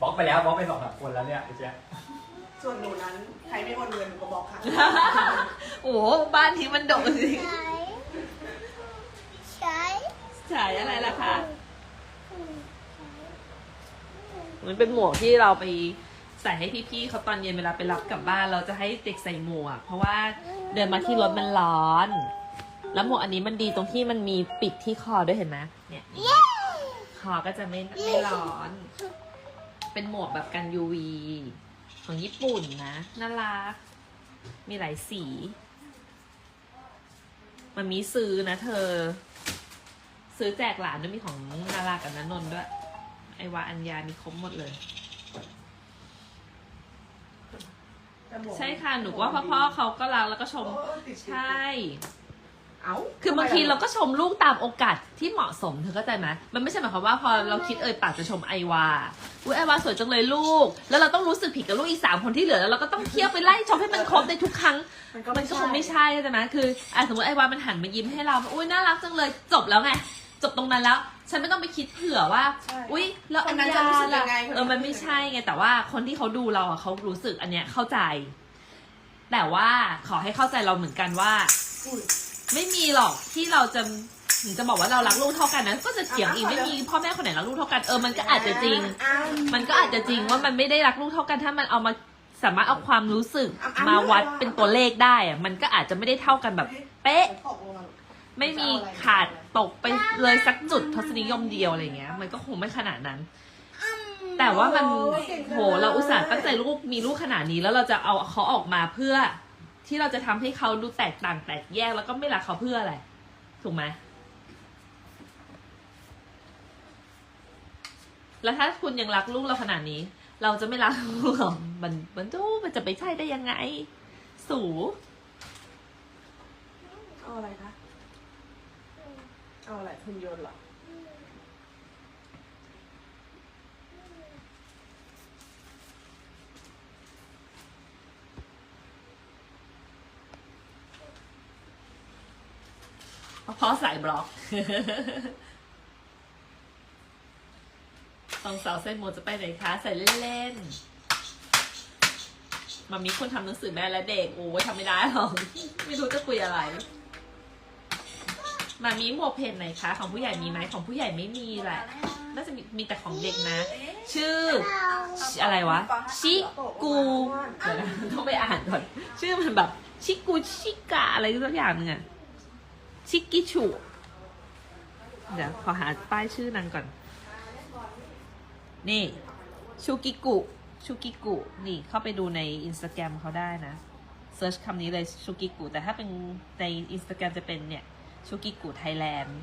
บล็อกไปแล้วบล็อกไปสองสามคนแล้วเนี่ยไอ้เจ๊ส่วนหนูนั้นใครไม่โอนเงินหนูก็บอกค่ะ โอ้โหบ้านที่มันโดดสิใช้ ใช้ฉายอะไรล่ะคะ มันเป็นหมวกที่เราไปใส่ให้พี่ๆเขาตอนเย็นเวลาไปรับกลับบ้านเราจะให้เด็กใส่หมวก เพราะว่าเดินมาที่รถมันร้อน แล้วหมวกอันนี้มันดีตรงที่มันมีปิดที่คอด้วยเห็นไหมเนี่ย คอก็จะไม่ไม่ร้อน เป็นหมวกแบบกัน UV ของญี่ปุ่นนะ น่ารัก มีหลายสี มันมีซื้อนะเธอ ซื้อแจกหลานด้วยมีของนารากับนนนท์ด้วย ไอวาอัญญามีครบหมดเลย ใช่ค่ะ หนูว่าพ่อๆเขาก็รักแล้วก็ชม ใช่ เอ้าคือบางทีเราก็ชมลูกตามโอกาสที่เหมาะสมเธอเข้าใจไหมมันไม่ใช่หมายความว่าพอเราคิดเอ่ยปากจะชมไอวาอุ้ยไอวาสวยจังเลยลูก แล้วเราต้องรู้สึกผิดกับลูกอีกสามคนที่เหลือแล้วเราก็ต้องเที่ยวไปไล่ชมให้มันครบในทุกครั้ง มันก็มัไม่นก็ใช่คงไม่ใช่ใช่ไหมคืออะสมมติไอวามันหันมายิ้มให้เราอุ้ยน่ารักจังเลยจบแล้วไงจบตรงนั้นแล้ว ฉันไม่ต้องไปคิดเผื่อว่า ใช่ อุ้ยแล้วคอันญนั้นจะญารู้สึกยัล่ะงไงคนนี้เออมันไม่ใช่ไงแต่ว่าคนที่เขาดูเราอะเขารู้สึกอันเนี้ยเข้าใจ แต่ว่าขอให้เข้าใจเราเหมือนกันว่า อุ้ย ไม่มีหรอกที่เราจะถึงจะบอกว่าเรารักลูกเท่ากันนะก็จะเถียงอีกไม่มีพ่อแม่คนไหนรักลูกเท่ากันเออมันก็อาจจะจริง มันก็อาจจะจริงว่ามันไม่ได้รักลูกเท่ากันถ้ามันเอามาสามารถเอาความรู้สึกมาวัดเป็นตัวเลขได้อะมันก็อาจจะไม่ได้เท่ากันแบบเป๊ะ ไม่มีขาดตกไปเลยสักจุดทศนิยมเดียวอะไรเงี้ย มันก็คงไม่ขนาดนั้น แต่ว่ามันโหเราอุตส่าห์ตั้งใจลูกมีลูกขนาดนี้แล้วเราจะเอาเขาออกมาเพื่อ ที่เราจะทำให้เขาดูแตกต่างแตกแยกแล้วก็ไม่รักเขาเพื่ออะไร ถูกไหมแล้วถ้าคุณยังรักลูกเราขนาดนี้ เราจะไม่รักลูกเรอมันมันจู้มันจะไปใช่ได้ยังไง สูเอาอะไรคะ เอาอะไรคุณยนเหรอ เพราะสายบล็อกสองสาวใส่หมวกจะไปไหนคะ ใส่เล่นๆมามีคนทำหนังสือแม่และเด็ก โอ้ยทำไม่ได้หรอก ไม่รู้จะคุยอะไร มามีหมวกเพจไหนคะ ของผู้ใหญ่มีไหมของผู้ใหญ่ไม่มีแหละ น่าจะมีมีแต่ของเด็กนะ ชื่อ อะไรวะ ชิกูเดี๋ยวนะต้องไปอ่านก่อน ชื่อมันแบบ ชิกูชิกะอะไรสักอย่างนึงอะ ชิกิชู เดี๋ยวขอหาป้ายชื่อนางก่อน นี่ ชูกิกุ ชูกิกุ นี่เข้าไปดูในอินสตาแกรมเขาได้นะเซิร์ชคำนี้เลยชูกิกุ แต่ถ้าเป็นในอินสตาแกรมจะเป็นเนี่ย ชูกิกุไทยแลนด์